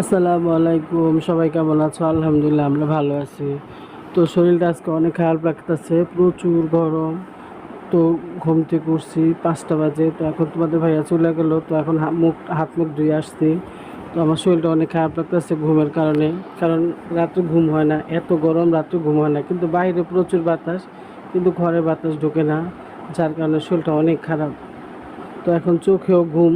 আসসালামু আলাইকুম, সবাই কেমন আছো? আলহামদুলিল্লাহ, আমরা ভালো আছি। তো শরীরটা আজকে অনেক খারাপ লাগতেছে, প্রচুর গরম। তো ঘুম থেকে উঠছি পাঁচটা বাজে, তো এখন তোমাদের ভাইয়া চলে গেলো, তো এখন মুখ হাত মুখ ধুয়ে আসছি। তো আমার শরীরটা অনেক খারাপ লাগতেছে ঘুমের কারণে, কারণ রাত্রে ঘুম হয় না, এত গরম রাত্রে ঘুম হয় না। কিন্তু বাইরে প্রচুর বাতাস, কিন্তু ঘরে বাতাস ঢোকে না, যার কারণে শরীরটা অনেক খারাপ। তো এখন চোখেও ঘুম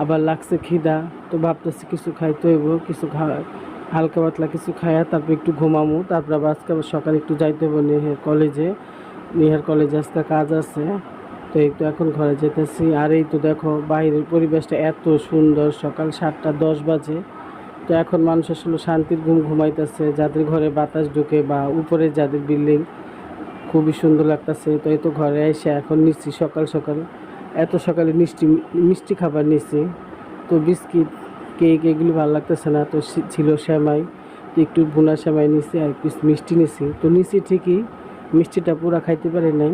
আবার লাগছে খিদা, তো ভাবতেছি কিছু খাইতে হইব, কিছু খা, হালকা পাতলা কিছু খাইয়া তারপর একটু ঘুমামো, তারপর আবার আজকে আবার সকালে একটু যাইতে হবে নিহার কলেজে। নিহার কলেজে আজকে কাজ আছে, তো এই তো এখন ঘরে যেতেছি। আর এই তো দেখো, বাইরের পরিবেশটা এত সুন্দর, সকাল সাতটা দশ বাজে। তো এখন মানুষ আসলে শান্তির ঘুম ঘুমাইতেছে, যাদের ঘরে বাতাস ঢুকে বা উপরে যাদের বিল্ডিং, খুবই সুন্দর লাগতেছে। তো এই তো ঘরে এসে এখন নিচ্ছি সকাল সকাল। এত সকালে মিষ্টি মিষ্টি খাবার নিচ্ছি তো বিস্কিট, কেক এগুলি ভালো লাগতেছে না। তো ছিল শ্যামাই তো একটু ভুনা শ্যামাই নিছি আর পিস মিষ্টি নিছি। তো নিছি ঠিকই, মিষ্টিটা পুরা খাইতে পারি নাই।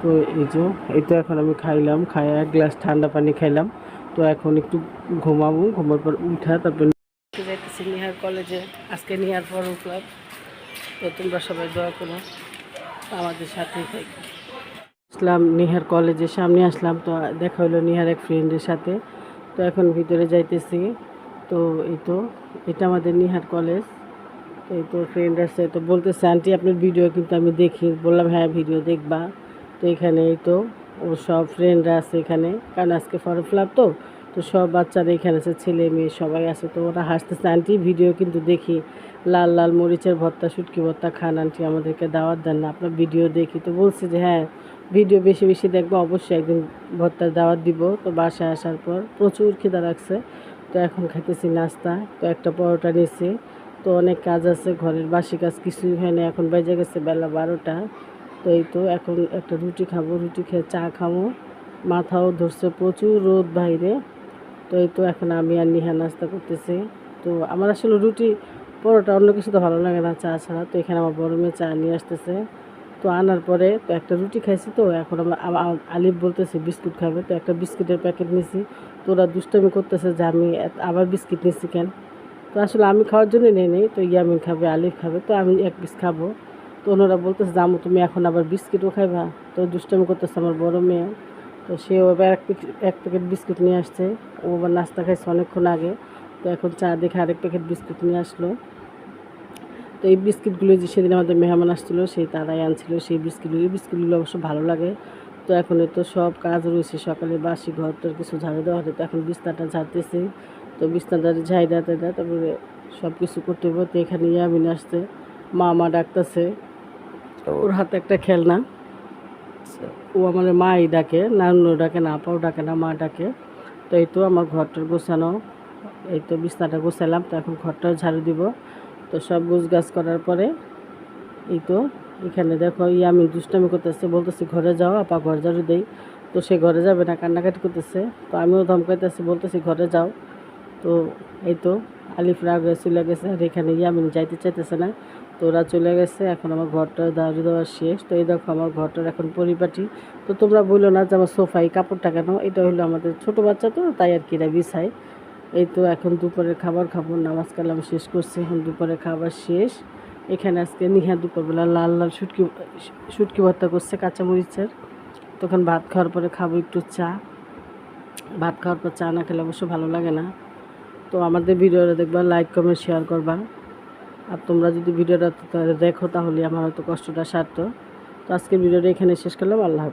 তো এই যে, এই তো এখন আমি খাইলাম খাই এক গ্লাস ঠান্ডা পানি খাইলাম। তো এখন একটু ঘুমাবো, ঘুমার পর উঠা, তারপর যাইতেছি নিহার কলেজে। আজকে নিহার পর উঠলাম তো তোমরা সবাই দোয়া করো, আমাদের সাথেই থাকবে আসলাম, নিহার কলেজের সামনে আসলাম। তো দেখা হলো নিহার এক ফ্রেন্ডের সাথে। তো এখন ভিতরে যাইতেছি। তো এই তো, এটা আমাদের নিহার কলেজ। এই তো ফ্রেন্ড আছে। তো বলতেছে, আন্টি, আপনার ভিডিও কিন্তু আমি দেখি। বললাম হ্যাঁ ভিডিও দেখবা। তো এখানে এই তো, ও সব ফ্রেন্ডরা আছে এখানে। কারণ আজকে ফর্ম তো। তো সব বাচ্চারা এখানে আছে, ছেলে, মেয়ে সবাই আছে। তো ওরা হাসতেছে, আন্টি ভিডিও কিন্তু দেখি। লাল লাল মরিচের ভর্তা, শুটকি ভর্তা খান, আন্টি, আমাদেরকে দাওয়াত দেন না। আপনার ভিডিও দেখি। তো বলছি যে হ্যাঁ ভিডিও বেশি বেশি দেখব, অবশ্যই একদিন ভর্তার দাওয়াত দিব। তো বাসায় আসার পর প্রচুর খিদা রাখছে তো এখন খাইতেছি নাস্তা, তো একটা পরোটা নিয়েছি। তো অনেক কাজ আছে, ঘরের বাসি কাজ কিছুই হয় না, এখন বেজে গেছে বেলা বারোটা। তো এই তো এখন একটা রুটি খাব, রুটি খেয়ে চা খাব। মাথাও ধরছে প্রচুর রোদ বাইরে। তো এই তো এখন আমি আর নিহা নাস্তা করতেছি। তো আমার আসলে রুটি, পরোটা অন্য কিছু তো ভালো লাগে না চা ছাড়া। তো এখানে আমার বড় মেয়ে চা নিয়ে আসতেছে। তো আনার পরে তো একটা রুটি খাইছি তো, এখন আমরা আলিফ বলতেছে বিস্কুট খাবে, তো একটা বিস্কুটের প্যাকেট নিছি। তো ওরা দুষ্টামি করতেছে যে আমি আবার বিস্কিট নিছি কেন? তো আসলে আমি খাওয়ার জন্য নিয়ে নিই, তো ইয়ামিন খাবে, আলিফ খাবে, তো আমি এক পিস খাব। তো ওনারা বলতেছে জামু তুমি এখন আবার বিস্কিটও খাইবা। তো দুষ্টামি করতেছে আমার বড় মেয়ে। তো সে এবার এক এক প্যাকেট বিস্কুট নিয়ে আসছে। ও আবার নাস্তা খাইছে অনেকক্ষণ আগে। তো এখন চা দেখে আরেক প্যাকেট বিস্কুট নিয়ে আসলো। তো এই বিস্কিটগুলো যে সেদিন আমাদের মেহমান আসছিল সেই তারাই আনছিল। সেই বিস্কিটগুলো এই বিস্কিটগুলো অবশ্য ভালো লাগে। তো এখন তো সব কাজ রয়েছে সকালে বাসি ঘর তোর কিছু ঝাড়ে দেওয়া হতো তো এখন বিস্তারটা ঝাড়তেছি। তো বিছনাটা ঝাইরা টাইরা তারপরে সব কিছু করতে হবে তো এখানে ইয়ামিন আসছে। মা মা ডাকতেছে। ওর হাতে একটা খেলনা। ও আমার মাই ডাকে নানু ডাকে না আপাও ডাকে না মা ডাকে। তো এই তো আমার ঘরটার গোছানো। এই তো বিছনাটা গোছালাম তো এখন ঘরটাও ঝাড়ু দিব। তো সব গোছ গাছ করার পরে, এই তো এখানে দেখো ই আমি দুষ্টামি করতেছে, বলতেছি ঘরে যাও, আপা ঘর ঝাড়ু দেই। তো সে ঘরে যাবে না, কান্নাকাটি করতেছে। তো আমিও ধমকাইতেছি, বলতেছি ঘরে যাও। তো এই তো আলিফ রাগ চলে গেছে, আর এখানে ইয়ামিন যাইতে চাইতেছে না। তো ওরা চলে গেছে, এখন আমার ঘরটা দাঁড়িয়ে দেওয়া শেষ। তো এই দেখো আমার ঘরটার এখন পরিপাটি। তো তোমরা বলল না যে আমার সোফাই কাপড়টা কেন? এটা হলো আমাদের ছোট বাচ্চা তো, তাই আর কি এরা বিছাই এই তো এখন দুপুরের খাবার খাব, নামাজ কালাম শেষ করছি, এখন দুপুরের খাবার শেষ। এখানে আজকে নিহা দুপুরবেলা লাল লাল শুটকি শুটকি ভর্তা করছে, কাঁচামরিচের। তখন ভাত খাওয়ার পরে খাব একটু চা। ভাত খাওয়ার পর চা না খেলে অবশ্য ভালো লাগে না। তো আমাদের ভিডিওটা দেখবা লাইক কমেন্ট শেয়ার করবা। আর তোমরা যদি ভিডিওটা দেখো তাহলে আমার হয়তো কষ্টটা সারতো। তো আজকের ভিডিওটা এখানে শেষ করলাম, আল্লাহ।